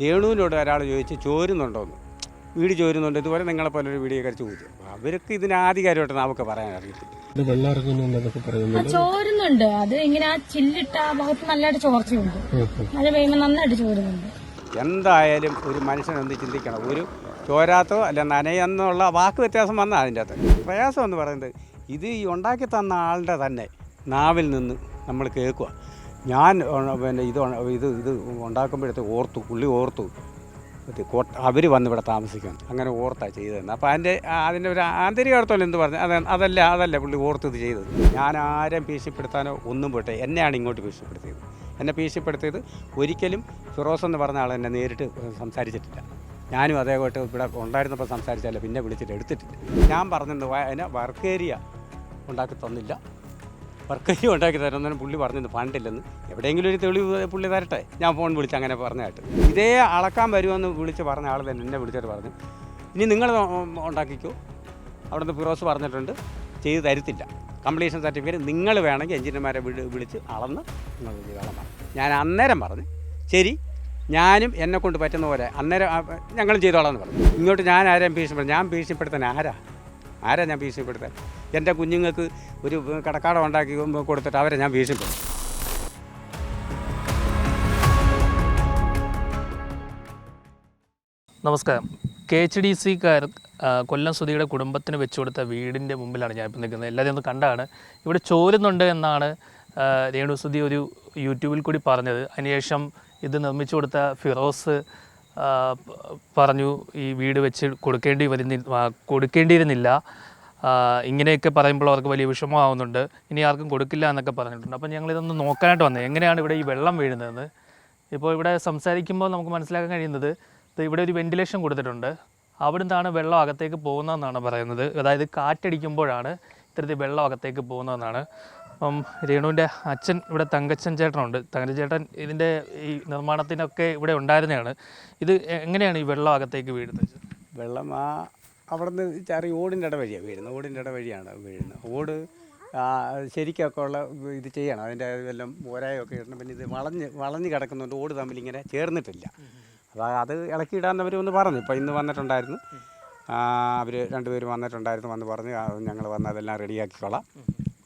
രേണുവിനോട് ഒരാൾ ചോദിച്ച് ചോരുന്നുണ്ടോന്ന്. വീട് ചോരുന്നുണ്ട് ഇതുപോലെ നിങ്ങളെ പോലെ ഒരു വീഡിയോ കഴിച്ച് ചോദിച്ചു അവർക്ക് ഇതിന് ആധികാരമായിട്ട് നമുക്ക് പറയാൻ അറിയത്തില്ല. ചോരുന്നുണ്ട്. അത് ഇങ്ങനെ ആ ചില്ലിട്ട ആ ഭാഗത്ത് നല്ലതായിട്ട് ചോർച്ചയുണ്ട്. മഴ പെയ്യുമ്പോൾ നന്നായിട്ട് ചോരുന്നുണ്ട്. എന്തായാലും ഒരു മനുഷ്യൻ എന്ത് ചിന്തിക്കണം? ഒരു ചോരാത്തോ അല്ല നനയെന്നുള്ള വാക്ക് വ്യത്യാസം വന്ന അതിന്റെ അകത്ത്. പ്രയാസം എന്ന് പറയുന്നത് ഇത് ഈ ഉണ്ടാക്കി തന്ന ആളുടെ തന്നെ നാവിൽ നിന്ന് നമ്മൾ കേൾക്കുക. ഞാൻ പിന്നെ ഇത് ഇത് ഇത് ഉണ്ടാക്കുമ്പോഴത്തെ ഓർത്തു പുള്ളി ഓർത്തു. അവർ വന്ന് ഇവിടെ താമസിക്കാൻ അങ്ങനെ ഓർത്താണ് ചെയ്തതെന്ന്. അപ്പോൾ അതിന്റെ അതിന്റെ ഒരു ആന്തരിക അർത്ഥം എന്ത് പറഞ്ഞു? അത് അതല്ല അതല്ല പുള്ളി ഓർത്ത് ഇത് ചെയ്തത്. ഞാൻ ആരും ഭീഷണിപ്പെടുത്താനോ ഒന്നും പോട്ടെ എന്നെയാണ് ഇങ്ങോട്ട് ഭീഷണിപ്പെടുത്തിയത്. എന്നെ ഭീഷണിപ്പെടുത്തിയത് ഒരിക്കലും ഫിറോസ് എന്ന് പറഞ്ഞ ആൾ എന്നെ നേരിട്ട് സംസാരിച്ചിട്ടില്ല. ഞാനും അതേപോലെ ഇവിടെ ഉണ്ടായിരുന്നപ്പോൾ സംസാരിച്ചല്ല പിന്നെ വിളിച്ചിട്ട് എടുത്തിട്ടില്ല. ഞാൻ പറഞ്ഞത് എന്നെ വർക്ക് ഏരിയ ഉണ്ടാക്കി തന്നില്ല. വർക്ക് ഉണ്ടാക്കി തരുന്നതിന് പുള്ളി പറഞ്ഞത് ഫണ്ടില്ലെന്ന് എവിടെയെങ്കിലും ഒരു തെളിവ് പുള്ളി തരട്ടെ? ഞാൻ ഫോൺ വിളിച്ച് അങ്ങനെ പറഞ്ഞായിട്ട്. ഇതേ അളക്കാൻ വരുമെന്ന് വിളിച്ച് പറഞ്ഞ ആൾ തന്നെ എന്നെ വിളിച്ചിട്ട് പറഞ്ഞു. ഇനി നിങ്ങൾ ഉണ്ടാക്കിക്കോ. അവിടുന്ന് ഫിറോസ് പറഞ്ഞിട്ടുണ്ട്. ചെയ്ത് തരത്തില്ല. കംപ്ലീഷൻ സർട്ടിഫിക്കറ്റ് നിങ്ങൾ വേണമെങ്കിൽ എഞ്ചിനീയർമാരെ വിളി വിളിച്ച് അളന്ന് നിങ്ങൾ ചെയ്തോളാം ഞാൻ അന്നേരം പറഞ്ഞു ശരി ഞാനും എന്നെ കൊണ്ട് പറ്റുന്ന പോലെ അന്നേരം ഞങ്ങളും ചെയ്തോളാം എന്ന് പറഞ്ഞു. ഇങ്ങോട്ട് ഞാൻ ആരെയും ഭീഷണിപ്പെടുത്തും ഞാൻ ഭീഷണിപ്പെടുത്താൻ ആരാ? ആരാ ഞാൻ ഭീഷണിപ്പെടുത്താൻ? എന്റെ കുഞ്ഞുങ്ങൾക്ക് ഒരു കടക്കാടം ഉണ്ടാക്കി കൊടുത്തിട്ട് അവരെ ഞാൻ ഭീഷണിപ്പെടുത്തും നമസ്കാരം. കെ എച്ച് ഡി സിക്കാർ കൊല്ലം സുധിയുടെ കുടുംബത്തിന് വെച്ചു കൊടുത്ത വീടിന്റെ മുമ്പിലാണ് ഞാൻ ഇപ്പോൾ നിൽക്കുന്നത്. എല്ലാവരും ഒന്ന് കണ്ടാണ്. ഇവിടെ ചോരുന്നുണ്ട് എന്നാണ് രേണു സുധി ഒരു യൂട്യൂബിൽ കൂടി പറഞ്ഞത്. അതിനുശേഷം ഇത് നിർമ്മിച്ചു കൊടുത്ത ഫിറോസ് പറഞ്ഞു ഈ വീട് വെച്ച് കൊടുക്കേണ്ടി വരുന്നി കൊടുക്കേണ്ടിയിരുന്നില്ല. ഇങ്ങനെയൊക്കെ പറയുമ്പോൾ അവർക്ക് വലിയ വിഷമമാവുന്നുണ്ട്. ഇനി ആർക്കും കൊടുക്കില്ല എന്നൊക്കെ പറഞ്ഞിട്ടുണ്ട്. അപ്പം ഞങ്ങളിതൊന്ന് നോക്കാനായിട്ട് വന്നത് എങ്ങനെയാണ് ഇവിടെ ഈ വെള്ളം വീഴുന്നതെന്ന് ഇപ്പോൾ ഇവിടെ സംസാരിക്കുമ്പോൾ നമുക്ക് മനസ്സിലാക്കാൻ കഴിയുന്നത് ഇവിടെ ഒരു വെന്റിലേഷൻ കൊടുത്തിട്ടുണ്ട്. അവിടെ നിന്നാണ് വെള്ളം അകത്തേക്ക് പോകുന്നതെന്നാണ് പറയുന്നത്. അതായത് കാറ്റടിക്കുമ്പോഴാണ് ഇത്തരത്തിൽ വെള്ളം അകത്തേക്ക് പോകുന്നതെന്നാണ്. അപ്പം രേണുവിന്റെ അച്ഛൻ ഇവിടെ തങ്കച്ചൻ ചേട്ടനുണ്ട്. തങ്കച്ചൻ ചേട്ടൻ ഇതിന്റെ ഈ നിർമ്മാണത്തിനൊക്കെ ഇവിടെ ഉണ്ടായിരുന്നതാണ്. ഇത് എങ്ങനെയാണ് ഈ വെള്ളം അകത്തേക്ക് വീഴുന്നത്? വെള്ളം ആ അവിടെ നിന്ന് ചെറിയ ഓടിന്റെ ഇട വഴിയാണ് വീഴുന്നത്. ഓടിന്റെ ഇട വഴിയാണ് വീഴുന്നത്. ഓട് ശരിക്കൊക്കെ ഉള്ള ഇത് ചെയ്യണം. അതിന്റെ വല്ലതും ഓരായൊക്കെ ഇടണം. പിന്നെ ഇത് വളഞ്ഞ് വളഞ്ഞ് കിടക്കുന്നുണ്ട് ഓട് തമ്മിൽ ഇങ്ങനെ ചേർന്നിട്ടില്ല. അപ്പോൾ അത് ഇളക്കിയിടാൻ അവർ ഒന്ന് പറഞ്ഞു. ഇപ്പോൾ ഇന്ന് വന്നിട്ടുണ്ടായിരുന്നു. അവർ രണ്ടുപേരും വന്നിട്ടുണ്ടായിരുന്നു. വന്ന് പറഞ്ഞ് ഞങ്ങൾ വന്ന് അതെല്ലാം റെഡിയാക്കിക്കോളാം.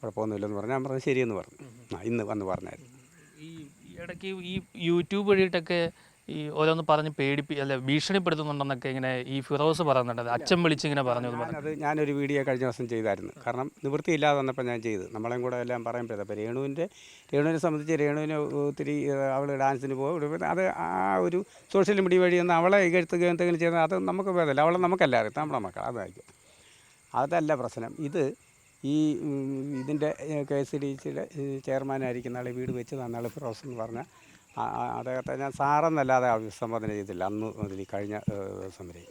കുഴപ്പമൊന്നുമില്ലെന്ന് പറഞ്ഞു. ഞാൻ പറഞ്ഞു ശരിയെന്ന് പറഞ്ഞു. ആ ഇന്ന് വന്ന് പറഞ്ഞായിരുന്നു. ഈ ഇടയ്ക്ക് ഈ യൂട്യൂബ് വഴിയിട്ടൊക്കെ ഈ ഓരോന്ന് പറഞ്ഞ് പേടിപ്പി അല്ല ഭീഷണിപ്പെടുത്തുന്നുണ്ടെന്നൊക്കെ ഇങ്ങനെ ഈ ഫിറോസ് പറയുന്നുണ്ട്. അച്ഛൻ വിളിച്ചിങ്ങനെ പറഞ്ഞു ഞാനത് ഞാനൊരു വീഡിയോ കഴിഞ്ഞ ദിവസം ചെയ്തായിരുന്നു. കാരണം നിവൃത്തിയില്ലാതെ വന്നപ്പോൾ ഞാൻ ചെയ്തു. നമ്മളെയും കൂടെ എല്ലാം പറയാൻ പറ്റും അപ്പോൾ രേണുവിന്റെ രേണുവിനെ സംബന്ധിച്ച് രേണുവിന് ഒത്തിരി അവൾ ഡാൻസിന് പോകും അത് ആ ഒരു സോഷ്യൽ മീഡിയ വഴി ഒന്ന് അവളെ ഇകഴ്ത്തുകയോ എന്തെങ്കിലും ചെയ്യുന്നത് അത് നമുക്ക് ഭേദമല്ല. അവളെ നമുക്കല്ല അറിയാം നമ്മുടെ മക്കൾ അതായിരിക്കും. അതല്ല പ്രശ്നം. ഇത് ഈ ഇതിന്റെ കെ എസ് ഡി സിയുടെ ചെയർമാനായിരിക്കുന്ന ആൾ വീട് വെച്ച് തന്നാൾ ഫിറോസ് എന്ന് പറഞ്ഞാൽ അദ്ദേഹത്തെ ഞാൻ സാറെന്നല്ലാതെ അഭിസംബോധന ചെയ്തില്ല. അന്ന് മുതൽ കഴിഞ്ഞ ദിവസം വരെ.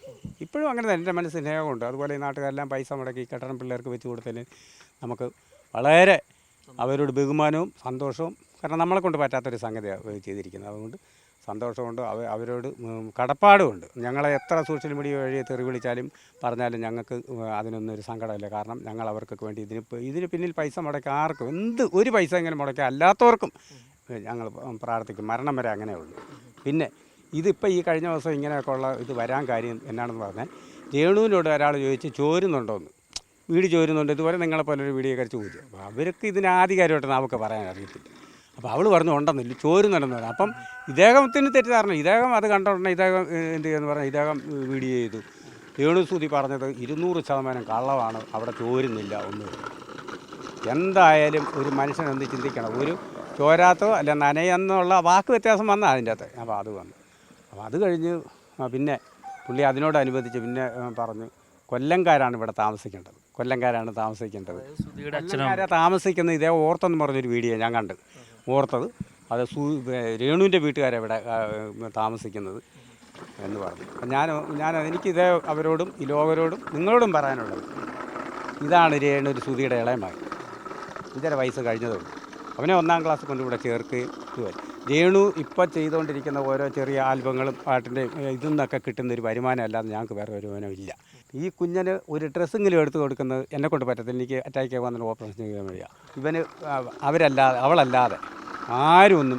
ഇപ്പോഴും അങ്ങനെ തന്നെ എന്റെ മനസ്സിൽ സ്നേഹമുണ്ട്. അതുപോലെ ഈ നാട്ടുകാരെല്ലാം പൈസ മുടക്കി കെട്ടണം പിള്ളേർക്ക് വെച്ച് കൊടുത്തതിന് നമുക്ക് വളരെ അവരോട് ബഹുമാനവും സന്തോഷവും കാരണം നമ്മളെ കൊണ്ട് പറ്റാത്തൊരു സംഗതിയാണ് ചെയ്തിരിക്കുന്നത്. അതുകൊണ്ട് സന്തോഷമുണ്ട്. അവ അവരോട് കടപ്പാടുമുണ്ട്. ഞങ്ങളെ എത്ര സോഷ്യൽ മീഡിയ വഴി തെറി വിളിച്ചാലും പറഞ്ഞാലും ഞങ്ങൾക്ക് അതിനൊന്നും ഒരു സങ്കടമില്ല. കാരണം ഞങ്ങൾ അവർക്കൊക്കെ വേണ്ടി ഇതിന് ഇതിന് പിന്നിൽ പൈസ മുടക്കി ആർക്കും എന്ത് ഒരു പൈസ ഇങ്ങനെ മുടക്കുക അല്ലാത്തവർക്കും ഞങ്ങൾ പ്രാർത്ഥിക്കും. മരണം വരെ അങ്ങനെ ഉള്ളൂ. പിന്നെ ഇതിപ്പോൾ ഈ കഴിഞ്ഞ ദിവസം ഇങ്ങനെയൊക്കെ ഉള്ള ഇത് വരാൻ കാര്യം എന്നാണെന്ന് പറഞ്ഞാൽ രേണുവിനോട് ഒരാൾ ചോദിച്ച് ചോരുന്നുണ്ടോയെന്ന് വീട് ചോരുന്നുണ്ട്. ഇതുപോലെ നിങ്ങളെ പോലെ ഒരു വീഡിയോ കഴിച്ച് ചോദിച്ചു അപ്പോൾ അവർക്ക് ഇതിന് ആധികാരമായിട്ട് നമുക്ക് പറയാൻ അറിയത്തില്ല. അപ്പോൾ അവൾ പറഞ്ഞു ഉണ്ടെന്നില്ല ചോരുന്നുണ്ടെന്ന് പറഞ്ഞു. അപ്പം ഇദ്ദേഹത്തിന് തെറ്റിദ്ധാരണ. ഇദ്ദേഹം അത് കണ്ടോണ്ടേ ഇദ്ദേഹം എന്ത് ചെയ്യുന്നു പറഞ്ഞാൽ ഇദ്ദേഹം വീഡിയോ ചെയ്തു. രേണുസൂതി പറഞ്ഞത് ഇരുന്നൂറ് ശതമാനം കള്ളമാണ് അവിടെ ചോരുന്നില്ല ഒന്നും എന്തായാലും ഒരു മനുഷ്യനൊന്ന് ചിന്തിക്കണം? ഒരു ചോരാത്തോ അല്ല നനയെന്നുള്ള വാക്ക് വ്യത്യാസം വന്ന അതിന്റെ അകത്ത്. അപ്പോൾ അത് വന്നു. അപ്പോൾ അത് കഴിഞ്ഞ് പിന്നെ പുള്ളി അതിനോടനുബന്ധിച്ച് പിന്നെ പറഞ്ഞു കൊല്ലംകാരാണ് ഇവിടെ താമസിക്കേണ്ടത്. കൊല്ലംകാരാണ് താമസിക്കേണ്ടത്. സുധിയുടെ താമസിക്കുന്നത് കൊല്ലംകാരെ താമസിക്കുന്ന ഇതേ ഓർത്തെന്ന് പറഞ്ഞൊരു വീഡിയോ ഞാൻ കണ്ട്. ഓർത്തത്. അത് സു രേണുവിന്റെ വീട്ടുകാരെ ഇവിടെ താമസിക്കുന്നത് എന്ന് പറഞ്ഞു. അപ്പം ഞാൻ ഞാൻ എനിക്കിതേ അവരോടും ഈ ലോകരോടും നിങ്ങളോടും പറയാനുള്ളത്. ഇതാണ് രേണു ഒരു സുധിയുടെ ഇളയ മകൻ അഞ്ചര വയസ്സ് കഴിഞ്ഞതേ ഉള്ളൂ അവനെ ഒന്നാം ക്ലാസ് കൊണ്ട് ഇവിടെ ചേർക്കുകയും രേണു ഇപ്പം ചെയ്തുകൊണ്ടിരിക്കുന്ന ഓരോ ചെറിയ ആൽബങ്ങളും പാട്ടിന്റെ ഇതിൽ നിന്നൊക്കെ കിട്ടുന്ന ഒരു വരുമാനം അല്ലാതെ ഞങ്ങൾക്ക് വേറെ വരുമാനം ഇല്ല. ഈ കുഞ്ഞിന് ഒരു ഡ്രസ്സെങ്കിലും എടുത്തു കൊടുക്കുന്നത് എന്നെ കൊണ്ട് പറ്റത്തില്ല. എനിക്ക് അറ്റാക്ക് വന്നിട്ട് ഓപ്പറേഷൻ ചെയ്യാൻ വയ്യ. ഇവന് അവരല്ലാതെ അവളല്ലാതെ ആരും ഒന്നും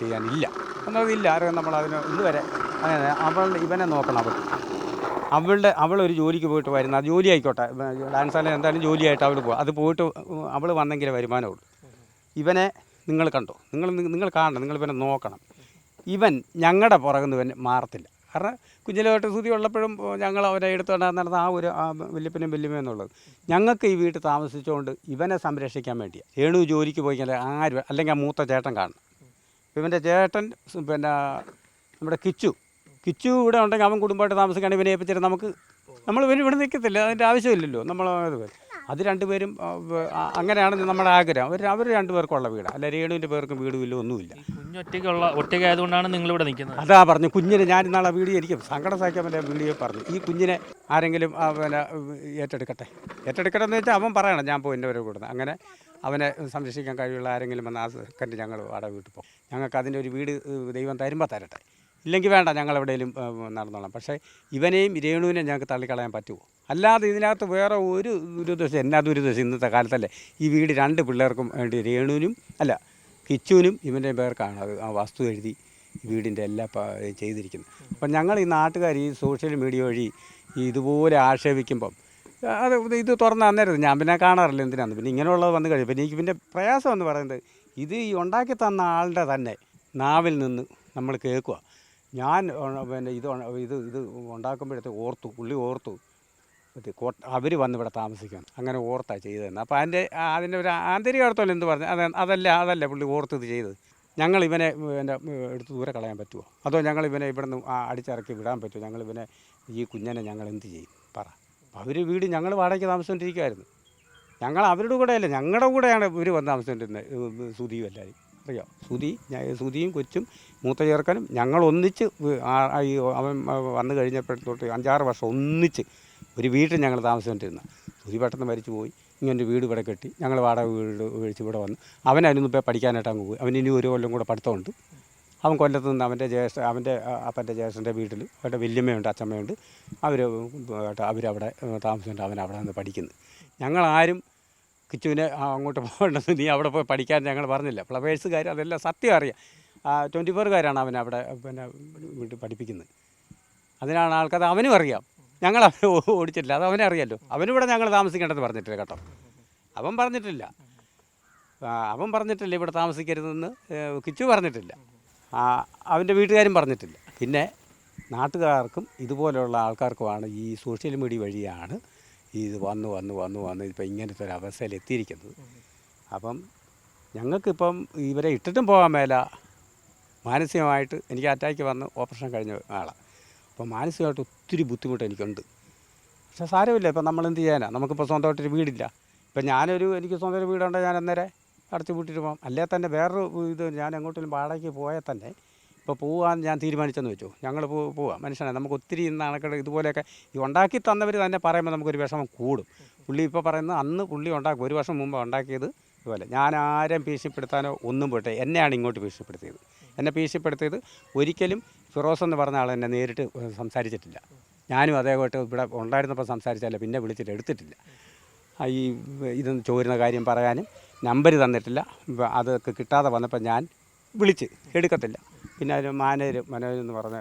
ചെയ്യാനില്ല. ഒന്നും ഇല്ല ആരും നമ്മൾ അതിന് ഇതുവരെ അങ്ങനെ അവൾ ഇവനെ നോക്കണം അവൾ അവളുടെ ഒരു ജോലിക്ക് പോയിട്ട് വരുന്ന ആ ജോലി ആയിക്കോട്ടെ. ഡാൻസ് അല്ലെങ്കിൽ എന്തായാലും ജോലിയായിട്ട് അവൾ പോകും അത് പോയിട്ട് അവൾ വന്നെങ്കിലേ വരുമാനമുള്ളൂ. ഇവനെ നിങ്ങൾ കണ്ടോ? നിങ്ങൾ നിങ്ങൾ കാണണം. നിങ്ങൾ ഇവനെ നോക്കണം. ഇവൻ ഞങ്ങളുടെ പുറകുന്ന് ഇവൻ മാറത്തില്ല. കാരണം കുഞ്ഞിലോട്ട് സ്തുതി ഉള്ളപ്പോഴും ഞങ്ങൾ അവരെ എടുത്തുകൊണ്ട് നടന്ന ആ ഒരു വല്യപ്പനും വല്യമ്മയും എന്നുള്ളത്. ഞങ്ങൾക്ക് ഈ വീട്ടിൽ താമസിച്ചുകൊണ്ട് ഇവനെ സംരക്ഷിക്കാൻ വേണ്ടിയാണ് രേണു ജോലിക്ക് പോയി കഴിഞ്ഞാൽ ആരും അല്ലെങ്കിൽ ആ മൂത്ത ചേട്ടൻ കാണണം. ഇവന്റെ ചേട്ടൻ പിന്നെ നമ്മുടെ കിച്ചു കിച്ചു ഇവിടെ ഉണ്ടെങ്കിൽ അവൻ കുടുംബമായിട്ട് താമസിക്കുകയാണ് ഇവനെ ഏൽപ്പിച്ചിട്ട് നമുക്ക് നമ്മൾ ഇവന് ഇവിടെ നിൽക്കത്തില്ല അതിന്റെ ആവശ്യമില്ലല്ലോ. നമ്മൾ അത് രണ്ടുപേരും അങ്ങനെയാണ് നമ്മുടെ ആഗ്രഹം. അവർ അവർ രണ്ടുപേർക്കുള്ള വീട്. അല്ല രേണുവിന്റെ പേർക്കും വീടും ഇല്ല ഒന്നുമില്ല. കുഞ്ഞൊറ്റയ്ക്കുള്ള ഒറ്റയ്ക്കായതുകൊണ്ടാണ് നിങ്ങളിവിടെ നിൽക്കുന്നത്. അതാ പറഞ്ഞു കുഞ്ഞിനെ ഞാൻ ഇന്നാളെ വീഡിയോ എനിക്ക് സങ്കടം സഹിക്കാൻ പറ്റിയ വീഡിയോ പറഞ്ഞു. ഈ കുഞ്ഞിനെ ആരെങ്കിലും പിന്നെ ഏറ്റെടുക്കട്ടെ. ഏറ്റെടുക്കട്ടെ എന്ന് വെച്ചാൽ അവൻ പറയണം ഞാൻ പോയി എന്റെ വരെ കൂടുന്നത് അങ്ങനെ അവനെ സംരക്ഷിക്കാൻ കഴിയുള്ള ആരെങ്കിലും വന്ന് ആ സെക്കൻഡ് ഞങ്ങൾ അവിടെ വീട്ടിൽ പോകും. ഞങ്ങൾക്ക് അതിന്റെ ഒരു വീട് ദൈവം തരുമ്പോൾ തരട്ടെ. ഇല്ലെങ്കിൽ വേണ്ട ഞങ്ങൾ എവിടെയെങ്കിലും നടന്നോളാം. പക്ഷേ ഇവനെയും രേണുവിനെയും ഞങ്ങൾക്ക് തള്ളിക്കളയാൻ പറ്റുമോ? അല്ലാതെ ഇതിനകത്ത് വേറെ ഒരു ദുരുദ്ദേശം എന്നാ ദുരുദ്ദേശം ഇന്നത്തെ കാലത്തല്ലേ? ഈ വീട് രണ്ട് പിള്ളേർക്കും വേണ്ടി രേണുവിനും അല്ല കിച്ചുവിനും ഇവന്റെ പേർക്കാണ് അത് ആ വസ്തു എഴുതി വീടിന്റെ എല്ലാ ചെയ്തിരിക്കുന്നത്. അപ്പം ഞങ്ങൾ ഈ നാട്ടുകാർ ഈ സോഷ്യൽ മീഡിയ വഴി ഇതുപോലെ ആക്ഷേപിക്കുമ്പം അത് ഇത് തുറന്ന് അന്നേരം ഞാൻ പിന്നെ കാണാറില്ല എന്തിനാന്ന്. പിന്നെ ഇങ്ങനെയുള്ളത് വന്നു കഴിയും പിന്നെ എനിക്ക് പിന്നെ പ്രയാസം എന്ന് പറയുന്നത് ഇത് ഈ ഉണ്ടാക്കി തന്ന ആളുടെ തന്നെ നാവിൽ നിന്ന് നമ്മൾ കേൾക്കുക ഞാൻ പിന്നെ ഇത് ഇത് ഇത് ഉണ്ടാക്കുമ്പോഴത്തെ ഓർത്തു പുള്ളി ഓർത്തു. കോട്ട അവർ വന്ന് ഇവിടെ താമസിക്കണം അങ്ങനെ ഓർത്താ ചെയ്തതെന്ന്. അപ്പോൾ അതിന്റെ അതിന്റെ ഒരു ആന്തരിക അർത്ഥമല്ല എന്ത് പറഞ്ഞു? അത് അതല്ല അതല്ല പുള്ളി ഓർത്ത് ഇത് ചെയ്തത്. ഞങ്ങൾ ഇവനെ എന്റെ എടുത്ത് ദൂരെ കളയാൻ പറ്റുമോ അതോ ഞങ്ങൾ ഇവനെ ഇവിടെ നിന്ന് അടിച്ചിറക്കി വിടാൻ പറ്റുമോ ഞങ്ങൾ ഇവനെ ഈ കുഞ്ഞനെ ഞങ്ങൾ എന്ത് ചെയ്യും? പറ. അവർ വീട് ഞങ്ങൾ വാടകയ്ക്ക് താമസിച്ചുകൊണ്ടിരിക്കുമായിരുന്നു ഞങ്ങൾ അവരുടെ കൂടെയല്ല ഞങ്ങളുടെ കൂടെയാണ് ഇവർ വന്ന് താമസിച്ചുകൊണ്ടിരുന്നത്. സുധീവല്ലാതെ അറിയോ. ഞാൻ സുതിയും കൊച്ചും മൂത്ത ചേർക്കനും ഞങ്ങൾ ഒന്നിച്ച് അവൻ വന്നു കഴിഞ്ഞപ്പോഴത്തോട്ട് അഞ്ചാറ് വർഷം ഒന്നിച്ച് ഒരു വീട്ടിൽ ഞങ്ങൾ താമസിച്ചുകൊണ്ടിരുന്ന. സുതി പെട്ടെന്ന് മരിച്ചു പോയി. ഇങ്ങനെ വീട് ഇവിടെ കെട്ടി. ഞങ്ങൾ വാടക വീട് മേടിച്ച് ഇവിടെ വന്നു. അവൻ അതിനൊന്നും ഇപ്പോൾ പഠിക്കാനായിട്ട് അങ്ങ് പോയി. അവൻ ഇനി ഒരു കൊല്ലം കൂടെ പഠിത്തമുണ്ട്. അവൻ കൊല്ലത്ത് നിന്ന് അവന്റെ ജ്യേഷ്ഠ അവന്റെ അപ്പന്റെ ജ്യേഷ്ഠന്റെ വീട്ടിൽ അവരുടെ വല്യമ്മയുണ്ട് അച്ഛമ്മയുണ്ട്. അവർ അവരവിടെ താമസിച്ചുകൊണ്ട് അവൻ അവിടെ നിന്ന് പഠിക്കുന്നു. ഞങ്ങളാരും കിച്ചുവിനെ അങ്ങോട്ട് പോകേണ്ടത് നീ അവിടെ പോയി പഠിക്കാൻ ഞങ്ങൾ പറഞ്ഞില്ല. ഫ്ലവേഴ്സുകാർ അതെല്ലാം സത്യം അറിയാം. ട്വന്റി ഫോറുകാരാണ് അവൻ അവിടെ പിന്നെ വീട്ടിൽ പഠിപ്പിക്കുന്നത്. അതിനാണ് ആൾക്കാർ അവനും അറിയാം. ഞങ്ങൾ അവനെ ഓടിച്ചിട്ടില്ല. അത് അവനെ അറിയാമല്ലോ അവനിവിടെ ഞങ്ങൾ താമസിക്കേണ്ടത് പറഞ്ഞിട്ടില്ല കേട്ടോ. അവൻ പറഞ്ഞിട്ടില്ല. അവൻ പറഞ്ഞിട്ടില്ല ഇവിടെ താമസിക്കരുതെന്ന് കിച്ചു പറഞ്ഞിട്ടില്ല. അവന്റെ വീട്ടുകാരും പറഞ്ഞിട്ടില്ല. പിന്നെ നാട്ടുകാർക്കും ഇതുപോലെയുള്ള ആൾക്കാർക്കുമാണ് ഈ സോഷ്യൽ മീഡിയ വഴിയാണ് ഇത് വന്ന് വന്ന് വന്ന് വന്ന് ഇപ്പം ഇങ്ങനത്തെ ഒരു അവസ്ഥയിൽ എത്തിയിരിക്കുന്നത്. അപ്പം ഞങ്ങൾക്കിപ്പം ഇവരെ ഇട്ടിട്ടും പോകാൻ മേല. മാനസികമായിട്ട് എനിക്ക് അറ്റാക്ക് വന്ന് ഓപ്പറേഷൻ കഴിഞ്ഞ ആളാണ് അപ്പം മാനസികമായിട്ട് ഒത്തിരി ബുദ്ധിമുട്ട് എനിക്കുണ്ട്. പക്ഷെ സാരമില്ല ഇപ്പം നമ്മൾ എന്ത് ചെയ്യാനാ? നമുക്കിപ്പോൾ സ്വന്തമായിട്ടൊരു വീടില്ല. ഇപ്പം ഞാനൊരു എനിക്ക് സ്വന്തം വീടുണ്ടെങ്കിൽ ഞാൻ അന്നേരം അടച്ചു പൂട്ടിയിട്ട് പോകാം. അല്ലേ തന്നെ വേറൊരു ഇത് ഞാൻ എങ്ങോട്ടെങ്കിലും വാടകയ്ക്ക് പോയാൽ തന്നെ ഇപ്പോൾ പോകാൻ ഞാൻ തീരുമാനിച്ചെന്ന് വെച്ചു. ഞങ്ങൾ പോവാം. മനുഷ്യനെ നമുക്ക് ഒത്തിരി നാണക്കേട് ഇതുപോലെയൊക്കെ ഈ ഉണ്ടാക്കി തന്നവർ തന്നെ പറയുമ്പോൾ നമുക്കൊരു വിഷമം കൂടും. പുള്ളി ഇപ്പോൾ പറയുന്നത് അന്ന് പുള്ളി ഉണ്ടാക്കി ഒരു വർഷം മുമ്പ് ഉണ്ടാക്കിയത് ഇതുപോലെ. ഞാൻ ആരെയും ഭീഷണിപ്പെടുത്താനോ ഒന്നും പോട്ടെ. എന്നെയാണ് ഇങ്ങോട്ട് ഭീഷണിപ്പെടുത്തിയത്. എന്നെ ഭീഷണിപ്പെടുത്തിയത് ഒരിക്കലും ഫിറോസ് എന്ന് പറഞ്ഞ ആൾ എന്നെ നേരിട്ട് സംസാരിച്ചിട്ടില്ല. ഞാനും അതേപോലെ ഇവിടെ ഉണ്ടായിരുന്നപ്പോൾ സംസാരിച്ചല്ല പിന്നെ വിളിച്ചിട്ട് എടുത്തിട്ടില്ല. ഈ ഇത് ചോരുന്ന കാര്യം പറയാനും നമ്പർ തന്നിട്ടില്ല. അതൊക്കെ കിട്ടാതെ വന്നപ്പോൾ ഞാൻ വിളിച്ച് എടുക്കത്തില്ല. പിന്നെ അതിന് മാനേജർ മാനേജർ എന്ന് പറഞ്ഞ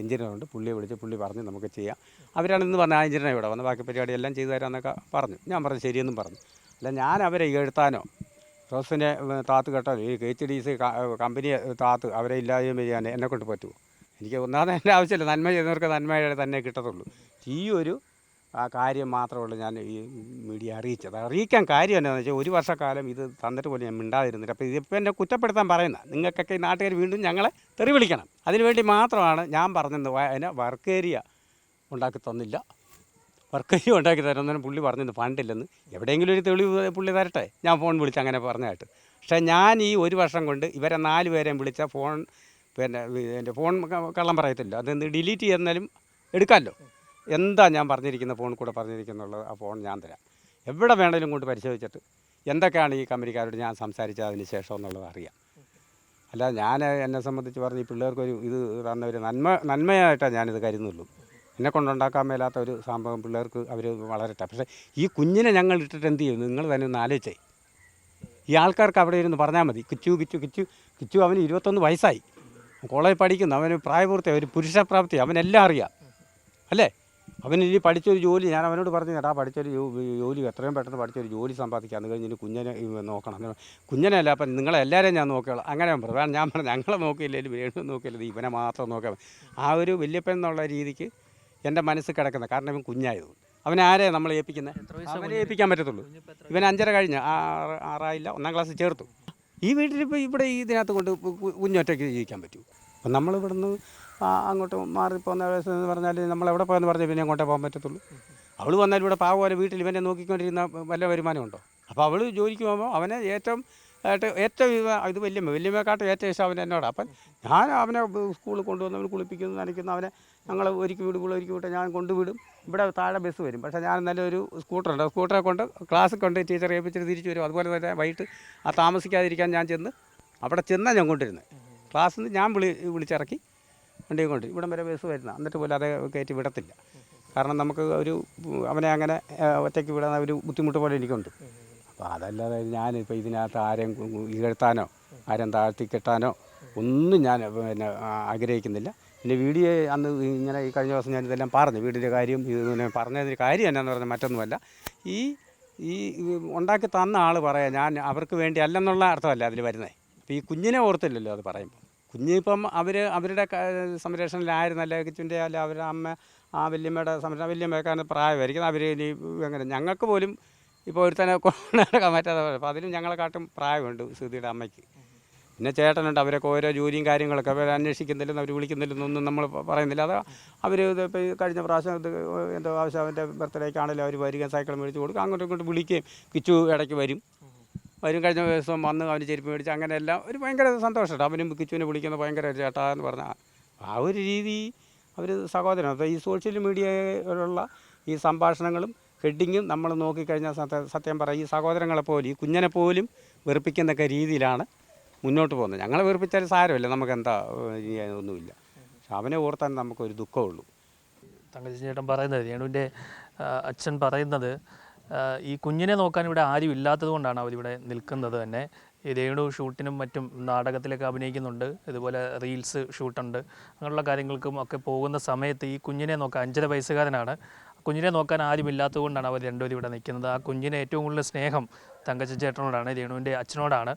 എഞ്ചിനീയറുണ്ട്. പുള്ളിയെ വിളിച്ച് പുള്ളി പറഞ്ഞ് നമുക്ക് ചെയ്യാം. അവരാണ് ഇന്ന് ആ എഞ്ചിനീയർ ഇവിടെ വന്ന് ബാക്കി പരിപാടി എല്ലാം ചെയ്തു തരാമെന്നൊക്കെ പറഞ്ഞു. ഞാൻ പറഞ്ഞു ശരിയെന്നും പറഞ്ഞു. അല്ല ഞാൻ അവരെ എഴുത്താനോ റോസിനെ താത്ത് കേട്ടാലോ ഈ കെ എച്ച് ഡി സി കമ്പനിയെ താത്ത് അവരെ ഇല്ലാതെയും ചെയ്യാൻ എന്നെ കൊണ്ട് പറ്റുമോ? എനിക്ക് ഒന്നാമത് എന്റെ ആവശ്യമില്ല. നന്മ ചെയ്യുന്നവർക്ക് നന്മയുടെ തന്നെ കിട്ടത്തുള്ളൂ. ഈ ഒരു ആ കാര്യം മാത്രമേ ഉള്ളൂ ഞാൻ ഈ മീഡിയ അറിയിച്ചത്. അറിയിക്കാൻ കാര്യം എന്താണെന്ന് വെച്ചാൽ ഒരു വർഷക്കാലം ഇത് തന്നിട്ട് പോലും ഞാൻ മിണ്ടാതിരുന്നില്ല. അപ്പോൾ ഇതിപ്പോൾ എന്നെ കുറ്റപ്പെടുത്താൻ പറയുന്ന നിങ്ങൾക്കൊക്കെ ഈ നാട്ടുകാർ വീണ്ടും ഞങ്ങളെ തെറി വിളിക്കണം. അതിനുവേണ്ടി മാത്രമാണ് ഞാൻ പറഞ്ഞത് അതിനെ വർക്ക് ഏരിയ ഉണ്ടാക്കി തന്നില്ല. വർക്ക് ഏരിയ ഉണ്ടാക്കി തരുന്നതിന് പുള്ളി പറഞ്ഞത് ഫണ്ടില്ലെന്ന് എവിടെയെങ്കിലും ഒരു തെളിവ് പുള്ളി തരട്ടെ? ഞാൻ ഫോൺ വിളിച്ച് അങ്ങനെ പറഞ്ഞതായിട്ട് പക്ഷേ ഞാൻ ഈ ഒരു വർഷം കൊണ്ട് ഇവരെ നാല് പേരെയും വിളിച്ച ഫോൺ പിന്നെ എന്റെ ഫോൺ കള്ളം പറയത്തില്ല. അത് ഡിലീറ്റ് ചെയ്യുന്നാലും എടുക്കാമല്ലോ എന്താ ഞാൻ പറഞ്ഞിരിക്കുന്ന ഫോൺ കൂടെ പറഞ്ഞിരിക്കുന്നുള്ളത് ആ ഫോൺ ഞാൻ തരാം. എവിടെ വേണമെങ്കിലും കൊണ്ട് പരിശോധിച്ചിട്ട് എന്തൊക്കെയാണ് ഈ കമ്പനിക്കാരോട് ഞാൻ സംസാരിച്ചതിന് ശേഷം എന്നുള്ളത് അറിയാം. അല്ല ഞാൻ എന്നെ സംബന്ധിച്ച് പറഞ്ഞ് ഈ പിള്ളേർക്കൊരു ഇത് തന്ന ഒരു നന്മ നന്മയായിട്ടാണ് ഞാനിത് കരുതുന്നുള്ളൂ. എന്നെ കൊണ്ടുണ്ടാക്കാൻ മേലാത്ത ഒരു സംഭവം പിള്ളേർക്ക് അവർ വളരട്ടെ. പക്ഷേ ഈ കുഞ്ഞിനെ ഞങ്ങൾ ഇട്ടിട്ട് എന്ത് ചെയ്യും? നിങ്ങൾ തന്നെ ഒന്ന് ആലോചിച്ചേ. ഈ ആൾക്കാർക്ക് അവിടെ ഇരുന്ന് പറഞ്ഞാൽ മതി. കിച്ചു കിച്ചു കിച്ചു കിച്ചു അവന് ഇരുപത്തൊന്ന് വയസ്സായി. കോളേജിൽ പഠിക്കുന്നു. അവന് പ്രായപൂർത്തി ഒരു പുരുഷപ്രാപ്തി അവനെല്ലാം അറിയാം. അല്ലേ? അവൻ ഇനി പഠിച്ചൊരു ജോലി ഞാൻ അവനോട് പറഞ്ഞു എടാ പഠിച്ചൊരു ജോലി എത്രയും പെട്ടെന്ന് പഠിച്ചൊരു ജോലി സമ്പാദിക്കാം അത് കഴിഞ്ഞ് കുഞ്ഞിനെ നോക്കണം. കുഞ്ഞിനെയല്ല അപ്പം നിങ്ങളെല്ലാവരെയും ഞാൻ നോക്കിയോളാം അങ്ങനെ ഞാൻ പറഞ്ഞു. ഞാൻ പറഞ്ഞു ഞങ്ങളെ നോക്കിയില്ലെങ്കിൽ വേണു നോക്കിയില്ല. ഇവനെ മാത്രം നോക്കാം ആ ഒരു വല്യപ്പൻ എന്നുള്ള രീതിക്ക് എന്റെ മനസ്സ് കിടക്കുന്ന കാരണം ഇവൻ കുഞ്ഞായതുകൊണ്ട്. അവനെ ആരെയാണ് നമ്മൾ ഏൽപ്പിക്കുന്നത് അവനെ ഏൽപ്പിക്കാൻ പറ്റത്തുള്ളൂ. ഇവൻ അഞ്ചര കഴിഞ്ഞ് ആറ് ആറായില്ല ഒന്നാം ക്ലാസ്സിൽ ചേർത്തു. ഈ വീട്ടിലിപ്പോൾ ഇവിടെ ഈ ഇതിനകത്ത് കൊണ്ട് കുഞ്ഞൊറ്റയ്ക്ക് ജീവിക്കാൻ പറ്റൂ. അപ്പം ആ അങ്ങോട്ട് മാറിപ്പോകുന്ന എന്ന് പറഞ്ഞാൽ നമ്മൾ എവിടെ പോയെന്ന് പറഞ്ഞാൽ പിന്നെ അങ്ങോട്ടേ പോകാൻ പറ്റത്തുള്ളൂ. അവൾ വന്നാൽ ഇവിടെ പാവപോലെ വീട്ടിൽ ഇവനെ നോക്കിക്കൊണ്ടിരുന്ന വല്ല വരുമാനമുണ്ടോ? അപ്പോൾ അവൾ ജോലിക്ക് പോകുമ്പോൾ അവനെ ഏറ്റവും ആയിട്ട് ഏറ്റവും ഇത് വലിയ വല്യമ്മ വല്യമ്മയെക്കാട്ടും ഏറ്റവും ഇഷ്ടം അവൻ എന്നോട്. അപ്പം ഞാൻ അവനെ സ്കൂളിൽ കൊണ്ടുവന്ന് അവൻ കുളിപ്പിക്കുന്നു നനയ്ക്കുന്നു അവനെ ഞങ്ങൾ ഒരുക്കി വിടുമ്പോൾ ഒരുക്കി വിട്ട് ഞാൻ കൊണ്ടുവിടും. ഇവിടെ താഴെ ബസ് വരും. പക്ഷേ ഞാൻ നല്ലൊരു സ്കൂട്ടറുണ്ട് സ്കൂട്ടറെ കൊണ്ട് ക്ലാസ്സിൽ കൊണ്ട് ടീച്ചർ ഏൽപ്പിച്ചിട്ട് തിരിച്ചു വരും. അതുപോലെ തന്നെ വൈകിട്ട് ആ താമസിക്കാതിരിക്കാൻ ഞാൻ ചെന്ന് അവിടെ ചെന്നാൽ ഞാൻ കൊണ്ടിരുന്നത് ക്ലാസ്സിൽ നിന്ന് ഞാൻ വിളി വിളിച്ചിറക്കി. വണ്ടി കൊണ്ട് ഇവിടം വരെ ബസ് വരുന്ന. എന്നിട്ട് പോലും അത് കയറ്റി വിടത്തില്ല. കാരണം നമുക്ക് ഒരു അവനെ അങ്ങനെ ഒറ്റയ്ക്ക് വിടാൻ ഒരു ബുദ്ധിമുട്ട് പോലെ എനിക്കുണ്ട്. അപ്പോൾ അതല്ലാതെ ഞാനിപ്പോൾ ഇതിനകത്ത് ആരെയും ഇകഴ്ത്താനോ ആരെയും താഴ്ത്തി കെട്ടാനോ ഒന്നും ഞാൻ പിന്നെ ആഗ്രഹിക്കുന്നില്ല. പിന്നെ വീഡിയോ അന്ന് ഇങ്ങനെ ഈ കഴിഞ്ഞ ദിവസം ഞാൻ ഇതെല്ലാം പറഞ്ഞു. വീടിന്റെ കാര്യം പിന്നെ പറഞ്ഞതിന് കാര്യം എന്നാന്ന് പറഞ്ഞാൽ മറ്റൊന്നുമല്ല. ഈ ഈ ഉണ്ടാക്കി തന്ന ആൾ പറയാം ഞാൻ അവർക്ക് വേണ്ടി അല്ലെന്നുള്ള അർത്ഥമല്ല അതിൽ വരുന്നത്. അപ്പോൾ ഈ കുഞ്ഞിനെ ഓർത്തില്ലല്ലോ അത് പറയുമ്പോൾ. കുഞ്ഞിപ്പം അവർ അവരുടെ ക- അല്ലെങ്കിൽ കിച്ചുന്റെ അല്ല അവരുടെ അമ്മ ആ വല്യമ്മയുടെ സംരക്ഷണം വല്യമ്മയൊക്കെ പ്രായമായിരിക്കും അവർ ഇനി എങ്ങനെ ഞങ്ങൾക്ക് പോലും ഇപ്പോൾ ഒരുത്തനെ കൊണ്ടുനടക്കാൻ പറ്റാതെ അപ്പോൾ അതിലും ഞങ്ങളെക്കാട്ടും പ്രായമുണ്ട് സുധിയുടെ അമ്മയ്ക്ക്. പിന്നെ ചേട്ടനുണ്ട് അവരൊക്കെ ഓരോ ജോലിയും കാര്യങ്ങളൊക്കെ അവർ അന്വേഷിക്കുന്നില്ലെന്ന് അവർ വിളിക്കുന്നില്ലെന്നൊന്നും നമ്മൾ പറയുന്നില്ല. അത് അവർ ഇപ്പോൾ കഴിഞ്ഞ പ്രാവശ്യം ഇത് എന്തോ ആവശ്യം അവന്റെ ബർത്ത്ഡേക്കാണെങ്കിലും അവർ വരിക സൈക്കിൾ മേടിച്ച് കൊടുക്കും അങ്ങോട്ടും ഇങ്ങോട്ടും വിളിക്കുകയും കിച്ചു ഇടയ്ക്ക് വരും. വരും കഴിഞ്ഞ ദിവസം വന്ന് അവന് ചെരുപ്പ് മേടിച്ച് അങ്ങനെ എല്ലാം ഒരു ഭയങ്കര സന്തോഷമുണ്ട് അവനും കിച്ചുവിനെ വിളിക്കുന്ന ഭയങ്കര ചേട്ടാ എന്ന് പറഞ്ഞാൽ ആ ഒരു രീതി അവർ സഹോദരൻ അപ്പോൾ ഈ സോഷ്യൽ മീഡിയയിലുള്ള ഈ സംഭാഷണങ്ങളും ഹെഡിങ്ങും നമ്മൾ നോക്കിക്കഴിഞ്ഞാൽ സത്യ സത്യം പറയാം ഈ സഹോദരങ്ങളെ പോലും ഈ കുഞ്ഞിനെ പോലും വെറുപ്പിക്കുന്നൊക്കെ രീതിയിലാണ് മുന്നോട്ട് പോകുന്നത്. ഞങ്ങളെ വെറുപ്പിച്ചാൽ സാരമില്ല. നമുക്ക് എന്താ ഒന്നുമില്ല. പക്ഷെ അവനെ ഓർത്താൻ നമുക്കൊരു ദുഃഖമുള്ളൂ. തങ്കജി ചേട്ടൻ പറയുന്നത് രേണുവിന്റെ അച്ഛൻ പറയുന്നത് ഈ കുഞ്ഞിനെ നോക്കാൻ ഇവിടെ ആരും ഇല്ലാത്തത് കൊണ്ടാണ് അവരിവിടെ നിൽക്കുന്നത് തന്നെ. രേണു ഷൂട്ടിനും മറ്റും നാടകത്തിലൊക്കെ അഭിനയിക്കുന്നുണ്ട്. ഇതുപോലെ റീൽസ് ഷൂട്ടുണ്ട്. അങ്ങനെയുള്ള കാര്യങ്ങൾക്കും ഒക്കെ പോകുന്ന സമയത്ത് ഈ കുഞ്ഞിനെ നോക്കാൻ അഞ്ചര വയസ്സുകാരനാണ്. കുഞ്ഞിനെ നോക്കാൻ ആരും ഇല്ലാത്തത് കൊണ്ടാണ് അവർ രണ്ടുപേരും ഇവിടെ നിൽക്കുന്നത്. ആ കുഞ്ഞിന് ഏറ്റവും കൂടുതൽ സ്നേഹം തങ്കച്ചൻ ചേട്ടനോടാണ് രേണുവിന്റെ അച്ഛനോടാണ്.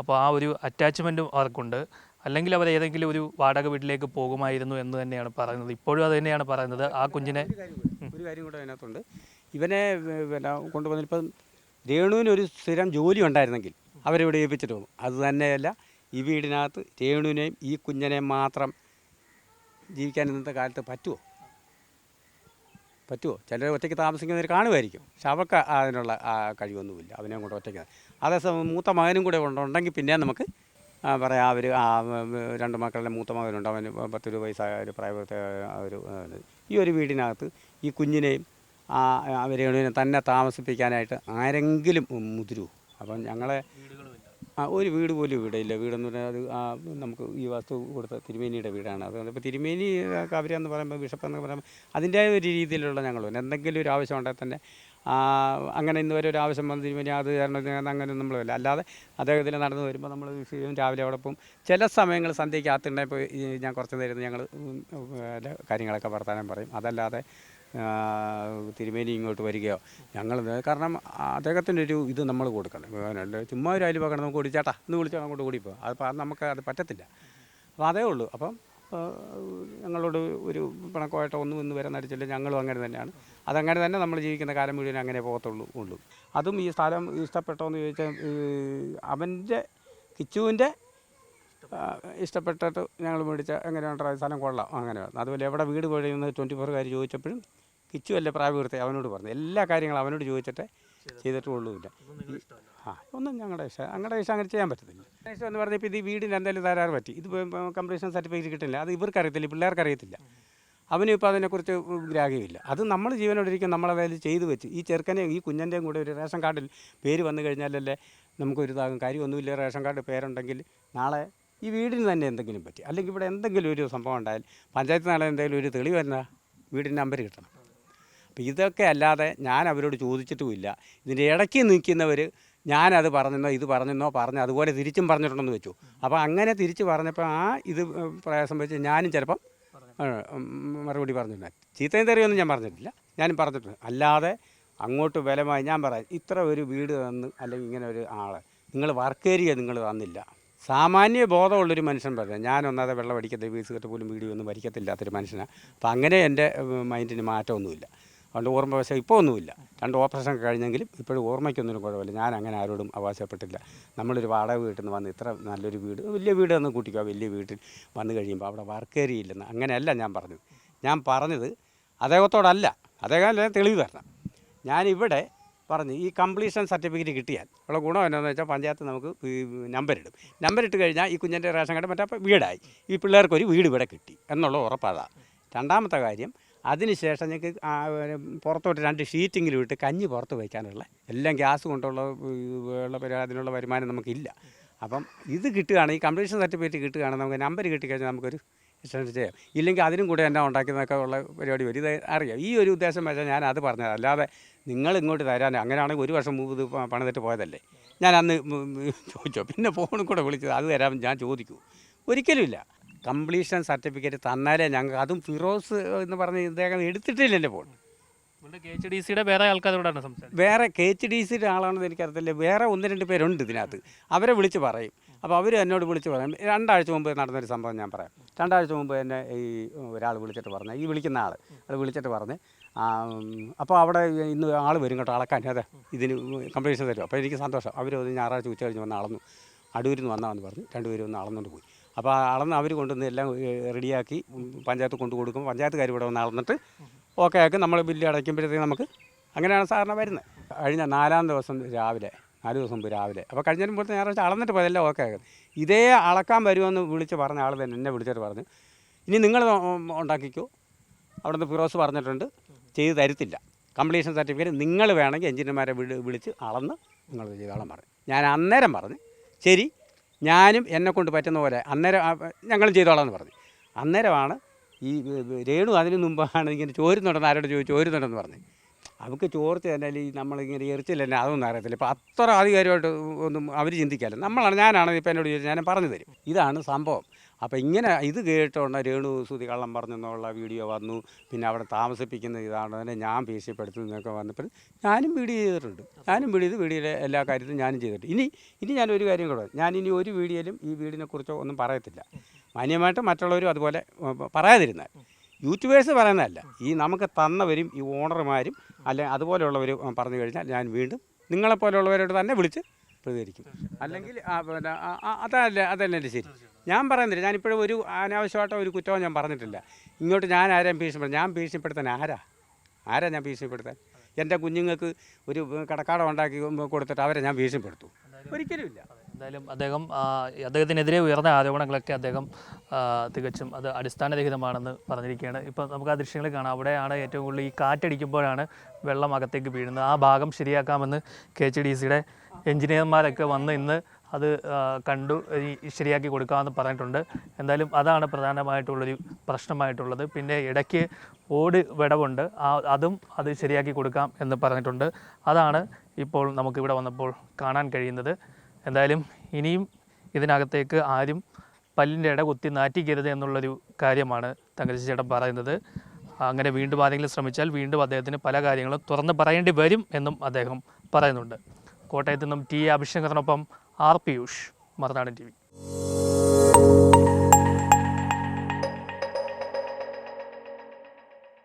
അപ്പോൾ ആ ഒരു അറ്റാച്ച്മെന്റും അവർക്കുണ്ട്. അല്ലെങ്കിൽ അവർ ഏതെങ്കിലും ഒരു വാടക വീട്ടിലേക്ക് പോകുമായിരുന്നു എന്ന് തന്നെയാണ് പറയുന്നത്. ഇപ്പോഴും അത് തന്നെയാണ് പറയുന്നത്. ആ കുഞ്ഞിനെ ഒരു കാര്യം കൂടെ അതിനകത്തുണ്ട്. ഇവനെ പിന്നെ കൊണ്ടുവന്നിട്ട് ഇപ്പം രേണുവിന് ഒരു സ്ഥിരം ജോലി ഉണ്ടായിരുന്നെങ്കിൽ അവരിവിടെ ഏൽപ്പിച്ചിട്ട് പോകും അത് തന്നെയല്ല ഈ വീടിനകത്ത് രേണുവിനെയും ഈ കുഞ്ഞിനെയും മാത്രം ജീവിക്കാൻ ഇന്നത്തെ കാലത്ത് പറ്റുമോ പറ്റുമോ ചിലർ ഒറ്റയ്ക്ക് താമസിക്കുന്നവർ കാണുമായിരിക്കും. പക്ഷെ അവർക്ക് അതിനുള്ള കഴിവൊന്നുമില്ല. അവനെ കൊണ്ട് ഒറ്റയ്ക്ക് അതേസമയം മൂത്ത മകനും കൂടെ ഉണ്ട്- ഉണ്ടെങ്കിൽ പിന്നെ നമുക്ക് പറയാം അവർ ആ രണ്ട് മക്കളുടെ മൂത്ത മകനുണ്ട്. അവന് പത്ത് രൂപ വയസ്സായ ഒരു പ്രായപൂർത്തിയായ ഒരു ഈ ഒരു വീടിനകത്ത് ഈ കുഞ്ഞിനെയും അവരെ തന്നെ താമസിപ്പിക്കാനായിട്ട് ആരെങ്കിലും മുതിരൂ. അപ്പം ഞങ്ങളെ ആ ഒരു വീട് പോലും ഇവിടെ ഇല്ല. വീടെന്ന് പറഞ്ഞാൽ അത് നമുക്ക് ഈ വസ്തു കൊടുത്ത തിരുമേനിയുടെ വീടാണ്. അത് ഇപ്പോൾ തിരുമേനി കവരെന്ന് പറയുമ്പോൾ ബിഷപ്പ് എന്ന് പറയുമ്പോൾ അതിന്റെ ഒരു രീതിയിലുള്ള ഞങ്ങൾ എന്തെങ്കിലും ഒരു ആവശ്യം ഉണ്ടെങ്കിൽ തന്നെ അങ്ങനെ ഇന്ന് വരെ ഒരു ആവശ്യം വന്ന് തിരുമേനി അത് കാരണം അങ്ങനെ നമ്മളില്ല അല്ലാതെ അദ്ദേഹത്തിൽ നടന്നു വരുമ്പോൾ നമ്മൾ രാവിലെ അവിടെ പോകും ചില സമയങ്ങൾ സന്ധ്യയ്ക്ക് അകത്തുണ്ടായപ്പോൾ ഞാൻ കുറച്ച് നേരം ഞങ്ങൾ കാര്യങ്ങളൊക്കെ വർത്താനം പറയും. അതല്ലാതെ തിരുമേനി ഇങ്ങോട്ട് വരികയോ? ഞങ്ങൾ കാരണം അദ്ദേഹത്തിന്റെ ഒരു ഇത് നമ്മൾ കൊടുക്കണം. ചുമ്മാ ഒരു അയൽ പകണം നമുക്ക് ഓടിച്ചാട്ടാ. എന്ന് വിളിച്ചാൽ അങ്ങോട്ട് ഓടിപ്പോ അത് നമുക്ക് അത് പറ്റത്തില്ല. അപ്പോൾ അതേ ഉള്ളൂ. അപ്പം ഞങ്ങളോട് ഒരു പിണക്കമായിട്ടോ ഒന്നും ഇന്ന് വരെ നടിച്ചില്ല. ഞങ്ങളും അങ്ങനെ തന്നെയാണ്. അതങ്ങനെ തന്നെ നമ്മൾ ജീവിക്കുന്ന കാലം മുഴുവൻ അങ്ങനെ പോകത്തുള്ളൂ ഉള്ളൂ. അതും ഈ സ്ഥലം ഇഷ്ടപ്പെട്ടോ എന്ന് ചോദിച്ചാൽ അവന്റെ കിച്ചുവിന്റെ ഇഷ്ടപ്പെട്ടിട്ട് ഞങ്ങൾ മേടിച്ച എങ്ങനെയാണ് സ്ഥലം കൊള്ളാം. അങ്ങനെ അതുപോലെ എവിടെ വീട് പണിയുന്നത്? ട്വന്റി ഫോറുകാർ ചോദിച്ചപ്പോഴും കിച്ചു അല്ലേ പ്രായപൂർത്തി അവനോട് പറഞ്ഞു. എല്ലാ കാര്യങ്ങളും അവനോട് ചോദിച്ചിട്ട് ചെയ്തിട്ടുള്ളൂല്ല. ആ ഒന്നും ഞങ്ങളുടെ ഇഷ്ടം ഞങ്ങളുടെ ഇഷ്ടം അങ്ങനെ ചെയ്യാൻ പറ്റത്തില്ല. ഇഷ്ടം എന്ന് പറഞ്ഞപ്പോൾ ഇത് ഈ വീടിന് എന്തെങ്കിലും തരാറ് പറ്റി. ഇത് കംപ്ലീഷൻ സർട്ടിഫിക്കറ്റ് കിട്ടില്ല. അത് ഇവർക്ക് അറിയത്തില്ല പിള്ളേർക്ക് അറിയത്തില്ല. അവനും ഇപ്പോൾ അതിനെക്കുറിച്ച് ഗ്രാഹ്യമില്ല. അത് നമ്മൾ ജീവനോടിരിക്കും നമ്മളതായത് ചെയ്തു വെച്ച്. ഈ ചെറുക്കനെ ഈ കുഞ്ഞന്റെയും കൂടെ ഒരു റേഷൻ കാർഡിൽ പേര് വന്നു കഴിഞ്ഞാലല്ലേ നമുക്കൊരു ഇതാകും. കാര്യമൊന്നുമില്ല റേഷൻ കാർഡ് പേരുണ്ടെങ്കിൽ നാളെ ഈ വീടിന് തന്നെ എന്തെങ്കിലും പറ്റി. അല്ലെങ്കിൽ ഇവിടെ എന്തെങ്കിലും ഒരു സംഭവം ഉണ്ടായാൽ പഞ്ചായത്ത് നാളെ എന്തെങ്കിലും ഒരു തെളിവ് വന്നാൽ വീടിന്റെ നമ്പർ കിട്ടണം. അപ്പോൾ ഇതൊക്കെ അല്ലാതെ ഞാൻ അവരോട് ചോദിച്ചിട്ടുമില്ല. ഇതിന്റെ ഇടയ്ക്ക് നിൽക്കുന്നവർ ഞാനത് പറഞ്ഞെന്നോ ഇത് പറഞ്ഞെന്നോ പറഞ്ഞ് അതുപോലെ തിരിച്ചും പറഞ്ഞിട്ടുണ്ടെന്ന് വെച്ചു. അപ്പോൾ അങ്ങനെ തിരിച്ച് പറഞ്ഞപ്പോൾ ആ ഇത് പ്രയാസം വെച്ച് ഞാനും ചിലപ്പം മറുപടി പറഞ്ഞിട്ടുണ്ട് ചീത്തയും തെറിയൊന്നും ഞാൻ പറഞ്ഞിട്ടില്ല. ഞാനും പറഞ്ഞിട്ടുണ്ട്. അല്ലാതെ അങ്ങോട്ട് ബലമായി ഞാൻ പറയാം ഇത്ര ഒരു വീട് തന്ന് അല്ലെങ്കിൽ ഇങ്ങനെ ഒരു ആൾ നിങ്ങൾ വർക്ക് ഏരിയ നിങ്ങൾ തന്നില്ല. സാമാന്യ ബോധമുള്ളൊരു മനുഷ്യൻ പറഞ്ഞു ഞാൻ ഒന്നാതെ വെള്ളം അടിക്കത്തില്ല വീസ് കെട്ട് പോലും വീഡിയോ ഒന്നും വരയ്ക്കത്തില്ലാത്തൊരു മനുഷ്യനാണ് അപ്പം അങ്ങനെ എന്റെ മൈൻഡിന് മാറ്റമൊന്നുമില്ല. അതുകൊണ്ട് ഓർമ്മ പക്ഷേ ഇപ്പോൾ ഒന്നുമില്ല. രണ്ട് ഓപ്പറേഷൻ കഴിഞ്ഞെങ്കിലും ഇപ്പോഴും ഓർമ്മയ്ക്കൊന്നും കുഴപ്പമില്ല. ഞാൻ അങ്ങനെ ആരോടും അവകാശപ്പെട്ടില്ല നമ്മളൊരു വാടക വീട്ടിൽ നിന്ന് വന്ന് ഇത്ര നല്ലൊരു വീട് വലിയ വീട് എന്ന് കൂട്ടിക്കുക വലിയ വീട്ടിൽ വന്നു കഴിയുമ്പോൾ അവിടെ വർക്ക് ഏരിയ ഇല്ലെന്ന് അങ്ങനെയല്ല ഞാൻ പറഞ്ഞത്. ഞാൻ പറഞ്ഞത് അദ്ദേഹത്തോടല്ല. അദ്ദേഹം തെളിവ് തരണം. ഞാനിവിടെ പറഞ്ഞു ഈ കംപ്ലീഷൻ സർട്ടിഫിക്കറ്റ് കിട്ടിയാൽ ഉള്ള ഗുണം എന്താണെന്ന് വെച്ചാൽ പഞ്ചായത്ത് നമുക്ക് നമ്പരിടും ഇട്ട് കഴിഞ്ഞാൽ ഈ കുഞ്ഞിന്റെ റേഷൻ കാർഡ് മറ്റേ വീടായി. ഈ പിള്ളേർക്കൊരു വീട് ഇവിടെ കിട്ടി എന്നുള്ള ഉറപ്പതാ രണ്ടാമത്തെ കാര്യം അതിനുശേഷം ഞങ്ങൾക്ക് പുറത്തോട്ട് രണ്ട് ഷീറ്റിങ്ങിൽ വിട്ട് കഞ്ഞി പുറത്ത് വയ്ക്കാനുള്ള എല്ലാം ഗ്യാസ് കൊണ്ടുള്ള ഉള്ള അതിനുള്ള വരുമാനം നമുക്കില്ല. അപ്പം ഇത് കിട്ടുകയാണെങ്കിൽ ഈ കംപ്ലീഷൻ സർട്ടിഫിക്കറ്റ് കിട്ടുകയാണെങ്കിൽ നമുക്ക് നമ്പർ കിട്ടിക്കഴിഞ്ഞാൽ നമുക്കൊരു എക്സ്റ്റൻഷൻ ചെയ്യാം. ഇല്ലെങ്കിൽ അതിനും കൂടെ എന്നാ ഉണ്ടാക്കുന്നതൊക്കെ ഉള്ള പരിപാടി വരും. ഇത് അറിയാം. ഈ ഒരു ഉദ്ദേശം വെച്ചാൽ ഞാൻ അത് പറഞ്ഞത് അല്ലാതെ നിങ്ങൾ ഇങ്ങോട്ട് തരാൻ അങ്ങനെയാണെങ്കിൽ ഒരു വർഷം മുമ്പ് ഇത് പണിതിട്ട് പോയതല്ലേ. ഞാൻ അന്ന് ചോദിച്ചോ. പിന്നെ ഫോണിൽ കൂടെ വിളിച്ചത് അത് തരാൻ ഞാൻ ചോദിക്കൂ. ഒരിക്കലുമില്ല കംപ്ലീഷൻ സർട്ടിഫിക്കറ്റ് തന്നാലേ ഞങ്ങൾക്ക് അതും ഫിറോസ് എന്ന് പറഞ്ഞ് ഇദ്ദേഹം എടുത്തിട്ടില്ല എന്റെ ഫോൺ. വേറെ ആൾക്കാരോടാണ് വേറെ കെ എച്ച് ഡി സിയുടെ ആളാണെന്ന് എനിക്കറിയത്തില്ല. വേറെ ഒന്ന് രണ്ട് പേരുണ്ട് ഇതിനകത്ത്. അവരെ വിളിച്ച് പറയും. അപ്പോൾ അവർ എന്നോട് വിളിച്ച് പറയും. രണ്ടാഴ്ച മുമ്പ് നടന്നൊരു സംഭവം ഞാൻ പറയാം. രണ്ടാഴ്ച മുമ്പ് എന്നെ ഈ ഒരാൾ വിളിച്ചിട്ട് പറഞ്ഞു ഈ വിളിക്കുന്ന ആൾ അത് വിളിച്ചിട്ട് പറഞ്ഞ് അപ്പോൾ അവിടെ ഇന്ന് ആൾ വരും കേട്ടോ അളക്കാൻ. അതെ ഇതിന് കംപ്ലീഷൻ തരും. അപ്പോൾ എനിക്ക് സന്തോഷം. അവർ ഞായറാഴ്ച ഉച്ച കഴിഞ്ഞ് വന്ന് അളന്നു. അടൂരിൽ നിന്ന് വന്നാന്ന് പറഞ്ഞ് രണ്ടുപേരും ഒന്ന് അളന്നുകൊണ്ട് പോയി. അപ്പോൾ അളന്ന് അവർ കൊണ്ടുവന്ന് എല്ലാം റെഡിയാക്കി പഞ്ചായത്ത് കൊണ്ടു കൊടുക്കും. പഞ്ചായത്തുകാർ ഇവിടെ വന്ന് അളന്നിട്ട് ഓക്കെ ആക്കി നമ്മൾ ബില്ല് അടയ്ക്കുമ്പോഴത്തേക്ക് നമുക്ക് അങ്ങനെയാണ് സാധാരണ വരുന്നത്. കഴിഞ്ഞ നാലാം ദിവസം രാവിലെ നാല് ദിവസം മുമ്പ് രാവിലെ. അപ്പോൾ കഴിഞ്ഞ മുമ്പത്തെ ഞായറാഴ്ച അളന്നിട്ട് പോയതെല്ലാം ഓക്കെ ആകും ഇതേ അളക്കാൻ വരുമെന്ന് വിളിച്ച് പറഞ്ഞ ആൾ തന്നെ എന്നെ വിളിച്ചിട്ട് പറഞ്ഞു. ഇനി നിങ്ങൾ ഉണ്ടാക്കിക്കോ. അവിടുന്ന് ഫിറോസ് പറഞ്ഞിട്ടുണ്ട്. ചെയ്ത് തരത്തില്ല. കംപ്ലീഷൻ സർട്ടിഫിക്കറ്റ് നിങ്ങൾ വേണമെങ്കിൽ എഞ്ചിനീയർമാരെ വിളി വിളിച്ച് അളന്ന് നിങ്ങൾ ചെയ്തോളം പറഞ്ഞു. ഞാൻ അന്നേരം പറഞ്ഞു ശരി ഞാനും എന്നെ കൊണ്ട് പറ്റുന്ന പോലെ അന്നേരം ഞങ്ങളും ചെയ്തോളാം എന്ന് പറഞ്ഞു. അന്നേരമാണ് ഈ രേണു അതിന് മുമ്പാണ് ഇങ്ങനെ ചോരുന്നുണ്ടെന്ന് ആരോട് ചോദിച്ചു ചോരുന്നുണ്ടെന്ന് പറഞ്ഞു. അവർക്ക് ചോർച്ച തന്നെ ഈ നമ്മളിങ്ങനെ എറിച്ചില്ല തന്നെ അതൊന്നും അറിയത്തില്ല. ഇപ്പം അത്ര ആധികാരികമായിട്ട് ഒന്നും അവർ ചിന്തിക്കാമല്ലോ നമ്മളാണ് ഞാനാണ് ഇപ്പം എന്നോട് ചോദിച്ചത് ഞാൻ പറഞ്ഞു തരും. ഇതാണ് സംഭവം. അപ്പോൾ ഇങ്ങനെ ഇത് കേട്ടുകൊണ്ട് രേണു സുതി കള്ളം പറഞ്ഞെന്നുള്ള വീഡിയോ വന്നു. പിന്നെ അവിടെ താമസിപ്പിക്കുന്ന ഇതാണ് തന്നെ ഞാൻ ഭീഷണിപ്പെടുത്തുന്നതൊക്കെ വന്നപ്പോൾ ഞാനും വീഡിയോ ചെയ്തിട്ടുണ്ട്. ഞാനും വീഡിയോ ചെയ്ത് വീഡിയോയിലെ എല്ലാ കാര്യത്തിലും ഞാനും ചെയ്തിട്ടുണ്ട്. ഇനി ഇനി ഞാൻ ഒരു കാര്യം കൂടെ ഞാൻ ഇനി ഒരു വീഡിയോയിലും ഈ വീടിനെ കുറിച്ചോ ഒന്നും പറയത്തില്ല. മാന്യമായിട്ട് മറ്റുള്ളവരും അതുപോലെ പറയാതിരുന്നാൽ. യൂട്യൂബേഴ്സ് പറയുന്നതല്ല ഈ നമുക്ക് തന്നവരും ഈ ഓണർമാരും അല്ലെ അതുപോലെയുള്ളവർ പറഞ്ഞു കഴിഞ്ഞാൽ ഞാൻ വീണ്ടും നിങ്ങളെപ്പോലെയുള്ളവരോട് തന്നെ വിളിച്ച് പ്രതികരിക്കും. അല്ലെങ്കിൽ അതല്ല അതല്ല ശരി. ഞാൻ പറയുന്നില്ല. ഞാനിപ്പോഴും ഒരു അനാവശ്യമായിട്ടോ ഒരു കുറ്റവും ഞാൻ പറഞ്ഞിട്ടില്ല. ഇങ്ങോട്ട് ഞാൻ ആരെയും ഭീഷണിപ്പെടുത്താൻ ഞാൻ ഭീഷണിപ്പെടുത്താൻ ആരാ? ആരാ ഞാൻ ഭീഷണിപ്പെടുത്താൻ? എന്റെ കുഞ്ഞുങ്ങൾക്ക് ഒരു കടക്കാടം ഉണ്ടാക്കി കൊടുത്തിട്ട് അവരെ ഞാൻ ഭീഷണിപ്പെടുത്തു. ഒരിക്കലുമില്ല എന്തായാലും അദ്ദേഹം അദ്ദേഹത്തിനെതിരെ ഉയർന്ന ആരോപണങ്ങളൊക്കെ അദ്ദേഹം തികച്ചും അത് അടിസ്ഥാനരഹിതമാണെന്ന് പറഞ്ഞിരിക്കുകയാണ്. ഇപ്പോൾ നമുക്ക് ആ ദൃശ്യങ്ങൾ കാണാം. അവിടെയാണ് ഏറ്റവും കൂടുതൽ ഈ കാറ്റടിക്കുമ്പോഴാണ് വെള്ളം അകത്തേക്ക് വീഴുന്നത്. ആ ഭാഗം ശരിയാക്കാമെന്ന് കെ എച്ച് ഡി സിയുടെ എഞ്ചിനീയർമാരൊക്കെ വന്ന് ഇന്ന് അത് കണ്ടു ശരിയാക്കി കൊടുക്കാമെന്ന് പറഞ്ഞിട്ടുണ്ട്. എന്തായാലും അതാണ് പ്രധാനമായിട്ടുള്ളൊരു പ്രശ്നമായിട്ടുള്ളത്. പിന്നെ ഇടയ്ക്ക് ഓട് വിടവുണ്ട്. ആ അതും അത് ശരിയാക്കി കൊടുക്കാം എന്ന് പറഞ്ഞിട്ടുണ്ട്. അതാണ് ഇപ്പോൾ നമുക്കിവിടെ വന്നപ്പോൾ കാണാൻ കഴിയുന്നത്. എന്തായാലും ഇനിയും ഇതിനകത്തേക്ക് ആരും പല്ലിന്റെ ഇട കുത്തി നാറ്റിക്കരുത് എന്നുള്ളൊരു കാര്യമാണ് തങ്കരശ്ശി ചേട്ടൻ പറയുന്നത്. അങ്ങനെ വീണ്ടും ആരെങ്കിലും ശ്രമിച്ചാൽ വീണ്ടും അദ്ദേഹത്തിന് പല കാര്യങ്ങളും തുറന്ന് പറയേണ്ടി വരും എന്നും അദ്ദേഹം പറയുന്നുണ്ട്. കോട്ടയത്ത് നിന്നും T അഭിഷേകറിനൊപ്പം R Piyush Marunadan T V.